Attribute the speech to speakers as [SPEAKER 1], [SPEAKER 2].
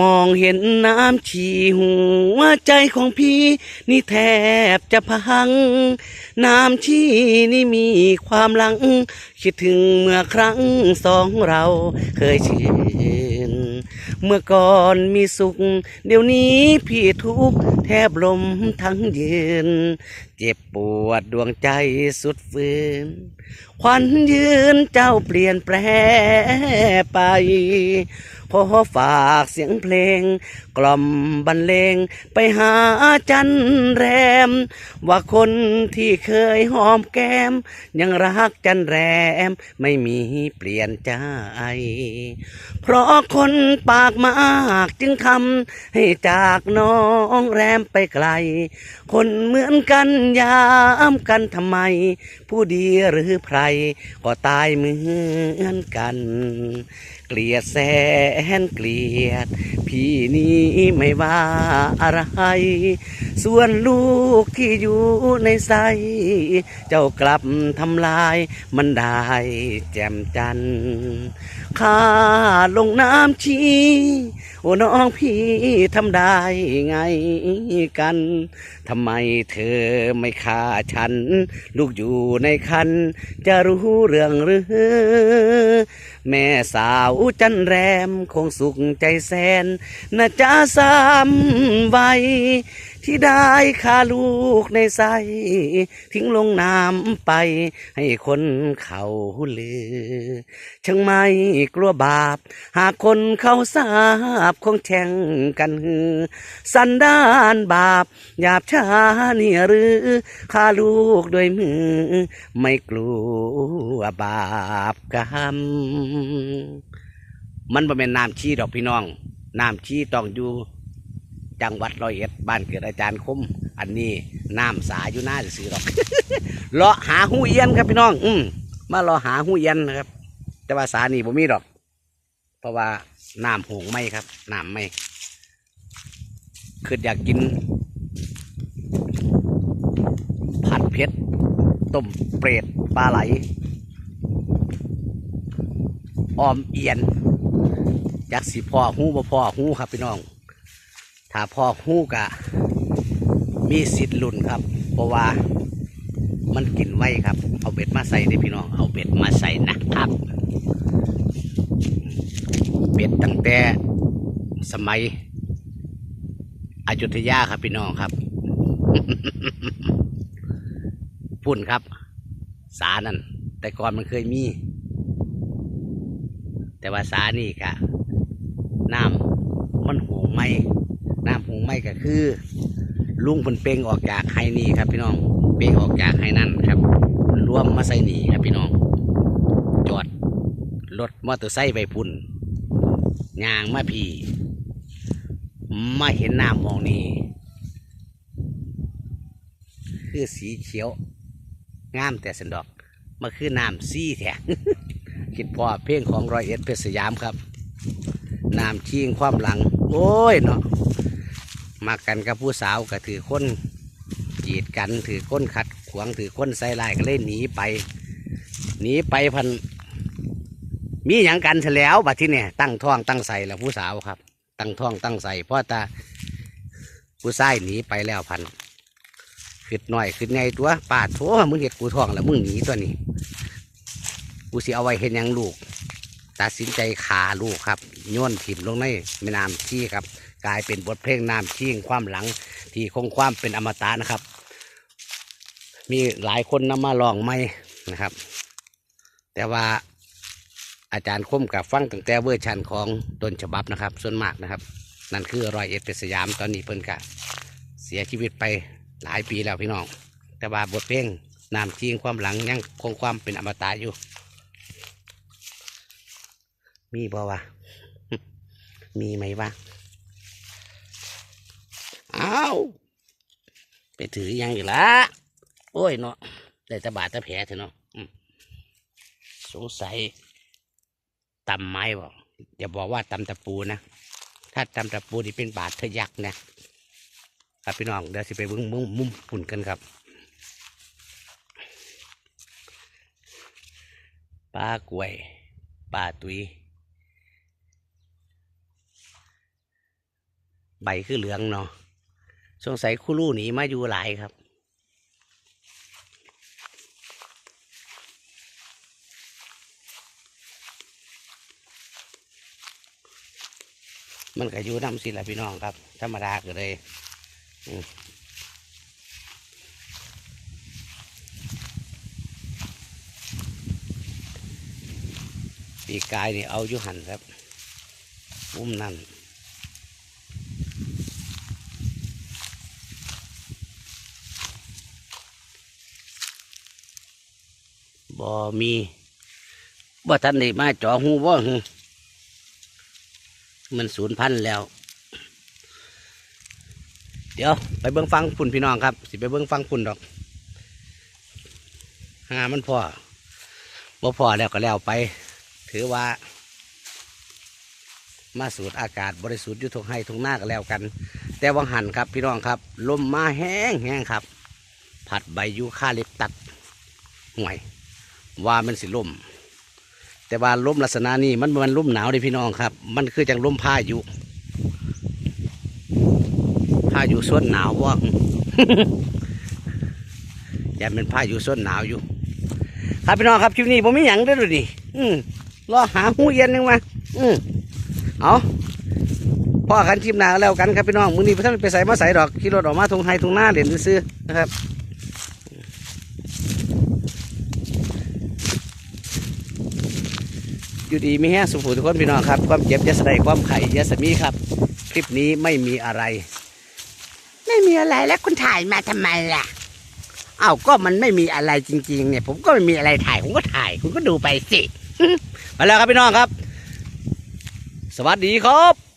[SPEAKER 1] มองเห็นน้ำชีหัวใจของพี่ นี่แทบจะพัง น้ำชีนี่มีความหลัง คิดถึงเมื่อครั้งสองเราเคยชื่นเมื่อก่อนมีสุข เดี๋ยวนี้พี่ทุกแทบลมทั้งยืน เจ็บปวดดวงใจสุดฝืนควันยืนเจ้าเปลี่ยนแปลไป ขอฝากเสียงเพลง กล่อมบรรเลง ไปหาจันแรม ว่าคนที่เคยหอมแก้ม ยังรักจันแรม ไม่มีเปลี่ยนใจ เพราะคนปากมากจึงทำให้จากน้องแรมไปไกล คนเหมือนกันยามกันทำไม ผู้ดีหรือไพรก็ตายเหมือนกัน กลียดแสนเกลียด พี่นี้ไม่ว่าอะไร ส่วนลูกที่อยู่ในไสเจ้ากลับทำลายมันได้แจ่มจันทร์ข้าลงน้ำชีโอ้น้องพี่ทำได้ไงกัน ทำไมเธอไม่ฆ่าฉัน ลูกอยู่ในคัน จะรู้เรื่องหรือ แม่สาวจันแรมคงสุขใจแสนนะจ้าสามไวที่ได้ฆ่าลูกในไส้ทิ้งลงน้ำไป ให้คนเขาลือช่างไม่กลัวบาป หากคนเขาทราบคงแช่งกันฮือ สันดานบาปหยาบช้านี่หรือฆ่าลูกด้วยมือ ไม่กลัวบาปกรรม มันบ่เป็นน้ำชี้ดอกพี่น้องน้ำชี้ต้องอยู่จังหวัดร้อยเอ็ดบ้านเกิดอาจารย์คม อันนี้น้ำสาอยู่หน้าซื้อๆดอกเลาะหาหูเอียนครับพี่น้อง อืมมาเลาะหาหูเอียนนะครับ แต่ว่าสานี่บ่มีดอก เพราะว่าน้ำหงไม่ครับน้ำไม่คืออยากกิน ผัดเผ็ดต้มเปรตปลาไหลออมเอียน จากสีพ่อหู้บ่พ่อหู้ครับพี่น้อง ถ้าพ่อหู้กะ มีสิทธิ์ลุ่นครับ เพราะว่ามันกินไว้ครับ เอาเบ็ดมาใส่ได้พี่น้อง เอาเบ็ดมาใส่นะครับ เบ็ดตั้งแต่สมัยอยุธยาครับพี่น้องครับ พุ่นครับ สานั่นแต่ก่อนมันเคยมี แต่ว่าสานี่กะ น้ำมันหงไหมน้ำหงไหมก็คือ ลุงเพิ่นเป่งออกจากไฮนี่ครับพี่น้องเป่งออกจากไฮนั่นครับรวมมาใส่นี่ครับพี่น้อง จอดรถมอเตอร์ไซค์ไปพุ่นยางมาพีมาเห็นน้ำมองนี่คือสีเขียว งามแต่สันดอก มาคือน้ำซี่แท้คิดพอเพลงของรอยเอ็ดเพชรสยามครับ น้ำชิงความหลัง โอ้ยเนาะมากันกับผู้สาวก็ถือคนจีดกันถือคนขัดขวางถือคนใส่ลายก็เลยหนีไปหนีไปพันมีอย่างกันเสร็จแล้วบัดที่เนี่ยตั้งท้องตั้งใส่แล้วผู้สาวครับ ตั้งท้องตั้งใส่เพราะตาผู้ชายหนีไปแล้วพันขึ้นหน่อยขึ้นไงตัวปาดโถมึงเห็ดกูท้องแล้วมึงหนีตัวนี้กูสิเอาไว้เห็นยังลูก ตัดสินใจขาลูกครับย้อนถิ่มลงในแม่น้ำชี้ครับ กลายเป็นบทเพลงน้ำชี้งความหลัง ที่คงความเป็นอมตะนะครับ มีหลายคนนำมาลองไม่นะครับ แต่ว่าอาจารย์คมกับฟังตั้งแต่เวอร์ชันของต้นฉบับนะครับ ส่วนมากนะครับ นั่นคือรอยเอ็ดเป็นสยามตอนนี้เพิ่นกะเสียชีวิตไปหลายปีแล้วพี่น้อง แต่ว่าบทเพลงนามจริงความหลังยังคงความเป็นอมตะอยู่ มีบ่วะมีไหมวะอ้าวไปถือยังอีกละโอ้ยเนาะได้แตะบาดแตะแผลเถอะเนาะอืมสงสัยตำไม้บอกอย่าบอกว่าตำตะปูนะ ถ้าตำตะปูนี่เป็นบาททะยักนะครับพี่น้องเดี๋ยวสิไปเบิ้งมุมมุมปุ่นกันครับปลากล้วยปลาตุย ใบคือเหลืองเนาะสงสัยคู่รู่หนีมาอยู่หลายครับมันก็อยู่น้ำสิละพี่น้องครับ ธรรมดาก็เลยปีกายนี่เอาอยู่หันครับมุมนั่น บ่มีบ่ทันได้มาเจอหูบ่หมันสูญพันธ์แล้ว เดี๋ยวไปเบิ้องฟังพุ่นพี่น้องครับ สิไปเบิ้องฟังพุ่นดอกหามันพอบ่พอแล้วก็แล้วไป ถือว่า มาสูดอากาศบริสุทธิ์อยู่ทงให้ทงหน้าก็แล้วกัน แต่วังหันครับพี่น้องครับ ลมมาแห้งแห้งครับ ผัดใบยูคาลิปตัสห่วย ว่ามันสิลมแต่ว่าลมลักษณะนี้มันมันลมหนาวเด้พี่น้องครับ มันคือจังลมพายุพายุส่วนหนาวว่าอย่าเป็นพายุส่วนหนาวอยู่ ครับพี่น้องครับคลิปนี้ผมไม่หยังได้อดูดิอืมรอหาหูเย็นยังมาอืมเอาพ่อกันคลิปหนาแล้วกันครับพี่น้องมือนี้พระท่านไปใส่มาใส่ดอกขี่รถออกมาทงไฮทงหน้าเด่นซื้อนะครับ อยู่ดีมีแห้งสุขทุกคนพี่น้องครับ ความเจ็บอยาสะใดความไข่อยาสมีครับ คลิปนี้ไม่มีอะไร ไม่มีอะไรแล้วคุณถ่ายมาทำไมล่ะอ้าวก็มันไม่มีอะไรจริง ๆ เนี่ย ผมก็ไม่มีอะไรถ่ายผมก็ถ่ายคุณก็ดูไปสิ มาแล้วครับพี่น้องครับ สวัสดีครับ